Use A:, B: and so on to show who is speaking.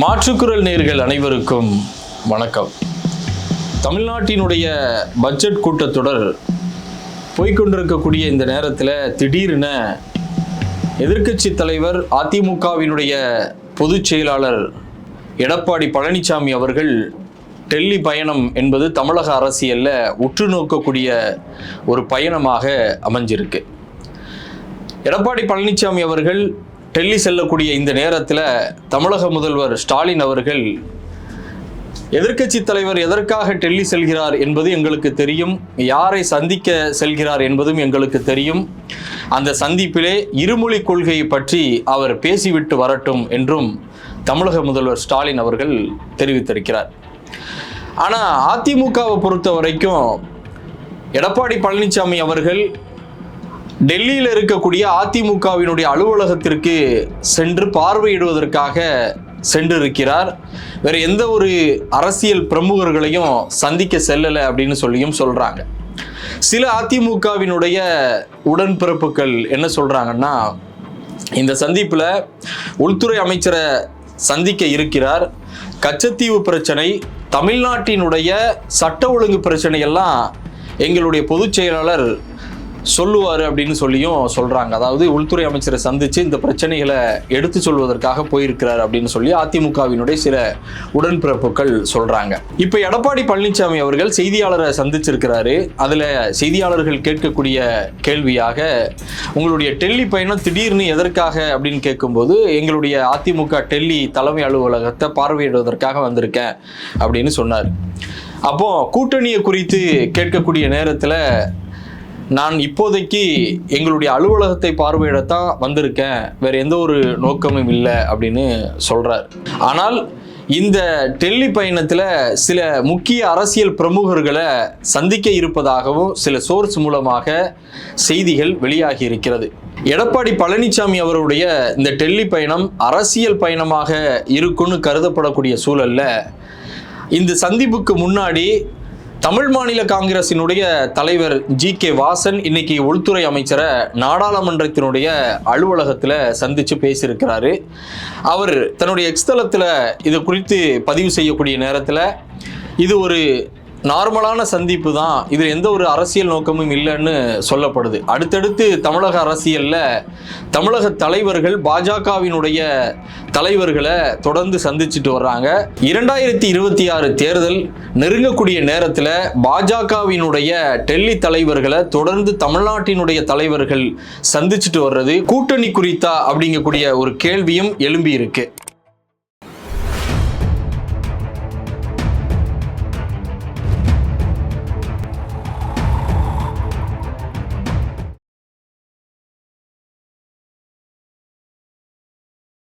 A: மாற்றுக்குரல் நேர்கள் அனைவருக்கும் வணக்கம். தமிழ்நாட்டினுடைய பட்ஜெட் கூட்டத்தொடர் போய்கொண்டிருக்கக்கூடிய இந்த நேரத்தில் திடீரென எதிர்க்கட்சி தலைவர் அதிமுகவினுடைய பொதுச் செயலாளர் எடப்பாடி பழனிசாமி அவர்கள் டெல்லி பயணம் என்பது தமிழக அரசியலில் உற்று நோக்கக்கூடிய ஒரு பயணமாக அமைஞ்சிருக்கு. எடப்பாடி பழனிசாமி அவர்கள் டெல்லி செல்லக்கூடிய இந்த நேரத்தில் தமிழக முதல்வர் ஸ்டாலின் அவர்கள் எதிர்க்கட்சி தலைவர் எதற்காக டெல்லி செல்கிறார் என்பது எங்களுக்கு தெரியும். யாரை சந்திக்க செல்கிறார் என்பதும் எங்களுக்கு தெரியும். அந்த சந்திப்பிலே இருமொழி கொள்கையை பற்றி அவர் பேசிவிட்டு வரட்டும் என்றும் தமிழக முதல்வர் ஸ்டாலின் அவர்கள் தெரிவித்திருக்கிறார். ஆனால் அதிமுகவை பொறுத்த வரைக்கும் எடப்பாடி பழனிசாமி அவர்கள் டெல்லியில் இருக்கக்கூடிய அதிமுகவினுடைய அலுவலகத்திற்கு சென்று பார்வையிடுவதற்காக சென்றிருக்கிறார். வேற எந்த ஒரு அரசியல் பிரமுகர்களையும் சந்திக்க செல்லலை அப்படின்னு சொல்லியும் சொல்கிறாங்க சில அதிமுகவினுடைய உடன்பிறப்புகள் என்ன சொல்கிறாங்கன்னா இந்த சந்திப்பில் உள்துறை அமைச்சரை சந்திக்க இருக்கிறார். கச்சத்தீவு பிரச்சனை தமிழ்நாட்டினுடைய சட்ட ஒழுங்கு பிரச்சனை எல்லாம் எங்களுடைய பொதுச் செயலாளர் சொல்லுவார் அப்படின்னு சொல்லியும் சொல்கிறாங்க அதாவது உள்துறை அமைச்சரை சந்தித்து இந்த பிரச்சனைகளை எடுத்து சொல்வதற்காக போயிருக்கிறார் அப்படின்னு சொல்லி அதிமுகவினுடைய சில உடன்பிறப்புகள் சொல்கிறாங்க இப்போ எடப்பாடி பழனிசாமி அவர்கள் செய்தியாளரை சந்திச்சிருக்கிறாரு. அதில் செய்தியாளர்கள் கேட்கக்கூடிய கேள்வியாக உங்களுடைய டெல்லி பயணம் திடீர்னு எதற்காக? அப்படின்னு கேட்கும்போது எங்களுடைய அதிமுக டெல்லி தலைமை அலுவலகத்தை பார்வையிடுவதற்காக வந்திருக்கேன். அப்படின்னு சொன்னார். அப்போ கூட்டணியை குறித்து கேட்கக்கூடிய நேரத்தில் நான் இப்போதைக்கு எங்களுடைய அலுவலகத்தை பார்வையிடத்தான் வந்திருக்கேன். வேற எந்த ஒரு நோக்கமும் இல்லை அப்படின்னு சொல்றார். ஆனால் இந்த டெல்லி பயணத்தில் சில முக்கிய அரசியல் பிரமுகர்களை சந்திக்க இருப்பதாகவும் சில சோர்ஸ் மூலமாக செய்திகள் வெளியாகி இருக்கிறது. எடப்பாடி பழனிசாமி அவருடைய இந்த டெல்லி பயணம் அரசியல் பயணமாக இருக்குன்னு கருதப்படக்கூடிய சூழல்ல இந்த சந்திப்புக்கு முன்னாடி தமிழ் மாநில காங்கிரசினுடைய தலைவர் ஜி கே வாசன் இன்னைக்கு உள்துறை அமைச்சரை நாடாளுமன்றத்தினுடைய அலுவலகத்தில் சந்திச்சு பேசியிருக்கிறாரு. அவர் தன்னுடைய எக்ஸ்தலத்தில் இது குறித்து பதிவு செய்யக்கூடிய நேரத்தில் இது ஒரு நார்மலான சந்திப்பு தான். இதில் எந்த ஒரு அரசியல் நோக்கமும் இல்லைன்னு சொல்லப்படுது. அடுத்தடுத்து தமிழக அரசியலில் தமிழக தலைவர்கள் பாஜகவினுடைய தலைவர்களை தொடர்ந்து சந்திச்சுட்டு வர்றாங்க. இரண்டாயிரத்தி இருபத்தி ஆறு தேர்தல் நெருங்கக்கூடிய நேரத்தில் பாஜகவினுடைய டெல்லி தலைவர்களை தொடர்ந்து தமிழ்நாட்டினுடைய தலைவர்கள் சந்திச்சுட்டு வர்றது கூட்டணி குறித்தா அப்படிங்கக்கூடிய ஒரு கேள்வியும் எழும்பி இருக்கு